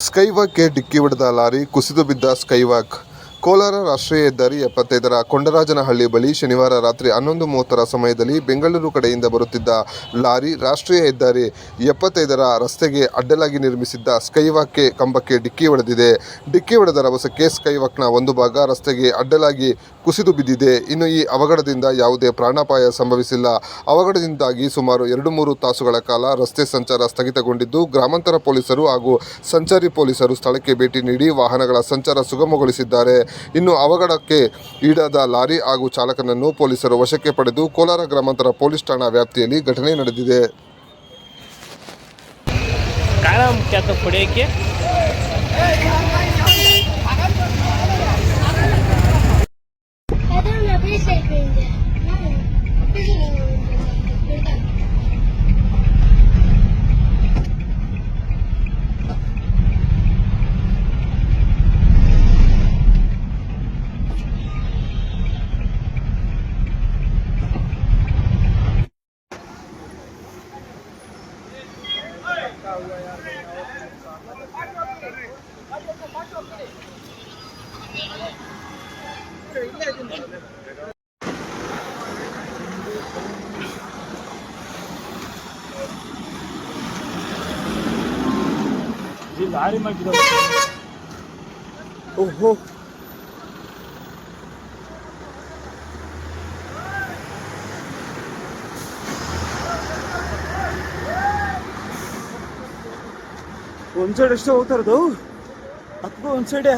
ಸ್ಕೈವಾಕ್ಗೆ ಡಿಕ್ಕಿ ಹೊಡೆದ ಲಾರಿ ಕುಸಿದು ಬಿದ್ದ ಸ್ಕೈವಾಕ್ ಕೋಲಾರ ರಾಷ್ಟ್ರೀಯ ಹೆದ್ದಾರಿ ಎಪ್ಪತ್ತೈದರ ಕೊಂಡರಾಜನಹಳ್ಳಿ ಬಳಿ ಶನಿವಾರ ರಾತ್ರಿ ಹನ್ನೊಂದು ಮೂವತ್ತರ ಸಮಯದಲ್ಲಿ ಬೆಂಗಳೂರು ಕಡೆಯಿಂದ ಬರುತ್ತಿದ್ದ ಲಾರಿ ರಾಷ್ಟ್ರೀಯ ಹೆದ್ದಾರಿ ಎಪ್ಪತ್ತೈದರ ರಸ್ತೆಗೆ ಅಡ್ಡಲಾಗಿ ನಿರ್ಮಿಸಿದ್ದ ಸ್ಕೈವಾಕ್ಗೆ ಕಂಬಕ್ಕೆ ಡಿಕ್ಕಿ ಹೊಡೆದಿದೆ. ಡಿಕ್ಕಿ ಹೊಡೆದ ರಭಸಕ್ಕೆ ಸ್ಕೈವಾಕ್ನ ಒಂದು ಭಾಗ ರಸ್ತೆಗೆ ಅಡ್ಡಲಾಗಿ ಕುಸಿದು ಬಿದ್ದಿದೆ. ಇನ್ನು ಈ ಅವಘಡದಿಂದ ಯಾವುದೇ ಪ್ರಾಣಾಪಾಯ ಸಂಭವಿಸಿಲ್ಲ. ಅವಘಡದಿಂದಾಗಿ ಸುಮಾರು ಎರಡು ಮೂರು ತಾಸುಗಳ ಕಾಲ ರಸ್ತೆ ಸಂಚಾರ ಸ್ಥಗಿತಗೊಂಡಿದ್ದು, ಗ್ರಾಮಾಂತರ ಪೊಲೀಸರು ಹಾಗೂ ಸಂಚಾರಿ ಪೊಲೀಸರು ಸ್ಥಳಕ್ಕೆ ಭೇಟಿ ನೀಡಿ ವಾಹನಗಳ ಸಂಚಾರ ಸುಗಮಗೊಳಿಸಿದ್ದಾರೆ. ಇನ್ನು ಅವಘಡಕ್ಕೆ ಈಡಾದ ಲಾರಿ ಹಾಗೂ ಚಾಲಕನನ್ನು ಪೊಲೀಸರು ವಶಕ್ಕೆ ಪಡೆದು ಕೋಲಾರ ಗ್ರಾಮಾಂತರ ಪೊಲೀಸ್ ಠಾಣಾ ವ್ಯಾಪ್ತಿಯಲ್ಲಿ ಘಟನೆ ನಡೆದಿದೆ. ಕಾರಣ ಮುಖ್ಯ ಅಂತ ಲಾರಿ ಮಾಡಿದ ಓಹೋ ಒಂದ್ ಸೈಡ್ ಎಷ್ಟೋ ಹೋಗ್ತಾರದು ಅಥವಾ ಒಂದ್ ಸೈಡ್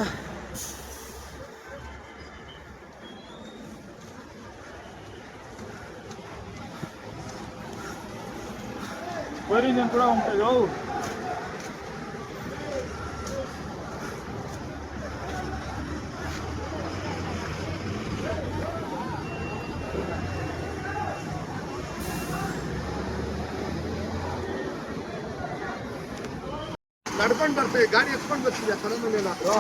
ಬರೀ ನಾನು ಕೂಡ ಹೋಗ್ತಾ ನಡ್ಕೊಂಡು ಬರ್ತೀವಿ ಗಾಡಿ ಎತ್ಕೊಂಡು ಬರ್ತಿದ್ಯಾ ತಲೆ ಮೇಲೆ ಏನಾದ್ರು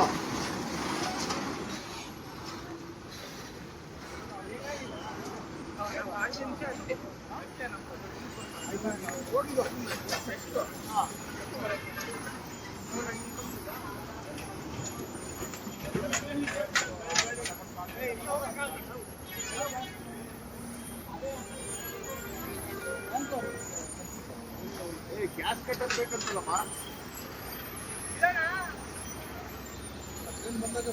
ಗ್ಯಾಸ್ ಕಟ್ಟರ್ ಬೇಕಂತಲ್ಲಪ್ಪ ಬಂದಾಗ